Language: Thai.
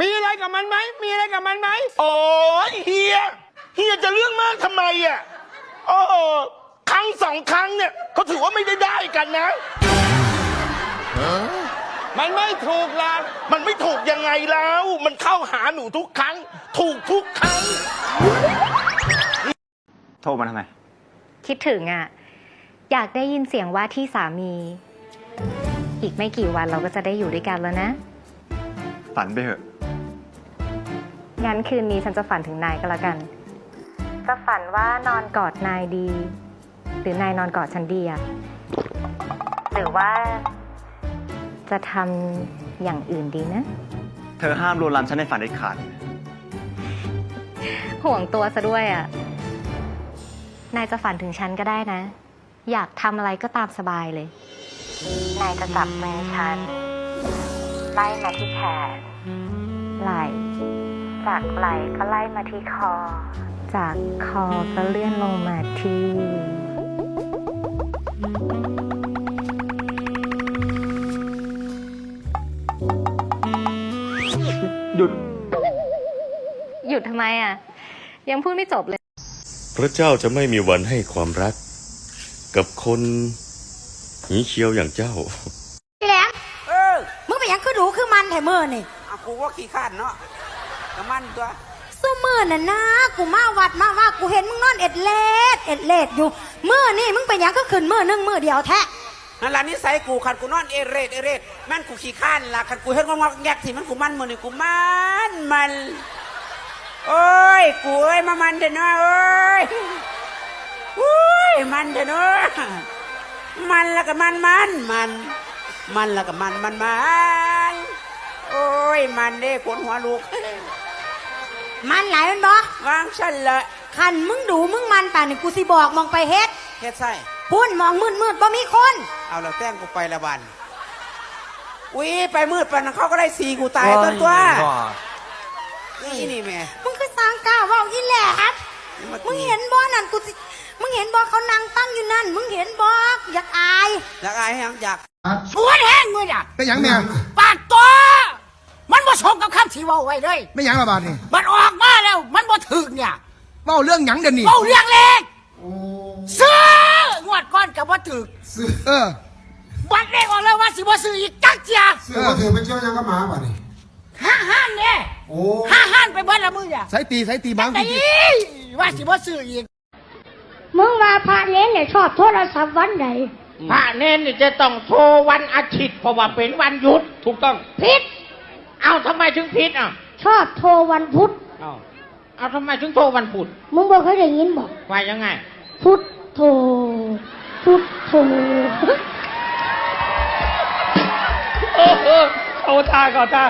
มีอะไรกับมันไหม มีอะไรกับมันไหม โอ้ยเฮียเฮียจะเรื่องมากทำไมอะโอ้โหครั้งสองครั้งเนี่ยเขาถือว่าไม่ได้ได้กันนะ มันไม่ถูกหลักมันไม่ถูกยังไงแล้ว มันเข้าหาหนูทุกครั้ง ถูกทุกครั้ง โทรมาทำไม คิดถึงอะ อยากได้ยินเสียงว่าที่สามี อีกไม่กี่วันเราก็จะได้อยู่ด้วยกันแล้วนะ ฝันไปเถอะ งั้นคืนนี้ฉันจะฝันถึงนายก็แล้วกัน จะฝันว่านอนกอดนายดี หรือนายนอนกอดฉันดีอะหรือว่า จะทำอย่างอื่นดีนะ เธอห้ามลวนลามฉันในฝันเด็ดขาด ห่วงตัวซะด้วยอะนายจะฝันถึงฉันก็ได้นะ อยากทำอะไรก็ตามสบายเลย นายจะจับมือฉันไล่มาที่แขนไหล่ จากไหล่ก็ไล่มาที่คอ จากคอก็เลื่อนลงมาที่หยุด หยุดทำไมอะ ยังพูดไม่จบเลย พระเจ้าจะไม่มีวันให้ความรัก กับคนหีเคียวอย่างเจ้า แหลมเออ มึงไปหยังคือดูคือมันแถมือนี่เอากูว่าขี้ข้านเนาะ น้ำมันตัวสู้มือน่ะนะกูมาวัดมาว่ากูเห็นมึงนอนเอ็ดเลดเอ็ดเลดอยู่มือนี่มึงไปหยังก็ขึ้นมือหนึงมือเดียวแท้นั่นล่ะนิสัยกูขันกูนอนเอเรดเอเรดแม่นกูขี้ข้านล่ะขันกูเฮ็ดงอกๆแงกที่มันกูมันมือนี่กูมันมันโอ้ยกูเอ้ยมามันเด้อเนาะเอ้ยอุ้ยมันเด้อเนาะมันแล้วก็มันมันมันมันแล้วก็มันมันมัน โอ้ย มันเด้ขนหัวลูก มันหลายมันบ่วางฉันเลยคันมึงดูมึงมันป่านนี่กูสิบอกมองไปเฮ็ดเฮ็ดไส้พุ่นมองมืดมืดๆบ่มีคน เอาแล้วแต้งกูไปละบันอุ้ยไปมืดไปนะเขาก็ได้สีกูตายต้นตัวนี่นี่แม่มึงคือสร้างกล้าเว่าอีแหลบมึงเห็นบ่นั่นกูสิมึงเห็นบ่เขานั่งตั้งอยู่นั่น มึงเห็นบ่อยากอายอยากอายให้ยังอยากสวนแห้งมือน่ะไม่หยังแม่ปาดตัวมันบ่ สมกับคำที่เว่าไว้เลย ไม่หยังละบาดนี่มันออกมาแล้วมันบ่ถึกเนี่ยเว้าเรื่องหยังเดี๋ยวนี้เว้าเรียงเล็กซื้องวดก้อนกับบ่ถึกเออบัดเลขออกแล้วว่าสิบ่ซื้ออีกจักเจียซื้อมาถือเป็นเจ้ายังก็หมาป่ะนี่ห้าห้านเนี่ยโอ้ห้าห้านไปเบิดละมือเนี่ยสายตีสายตีบางไอ้ทีว่าสิบ่ซื้ออีกมึงว่าพระเน้นเนี่ยชอบโทรศัพท์วันใดพระเนนนี่จะต้องโทรวันอาทิตย์เพราะว่าเป็นวันหยุดถูกต้องพิษ เอ้าทำไมถึงผิดอะชอบโทรวันพุธเอ้าเอาทำไมถึงโทรวันพุธมึงบอกเคยได้ยินบอกว่ายังไง พุทโธพุทโธโอ้โหเอาตาก่อนตา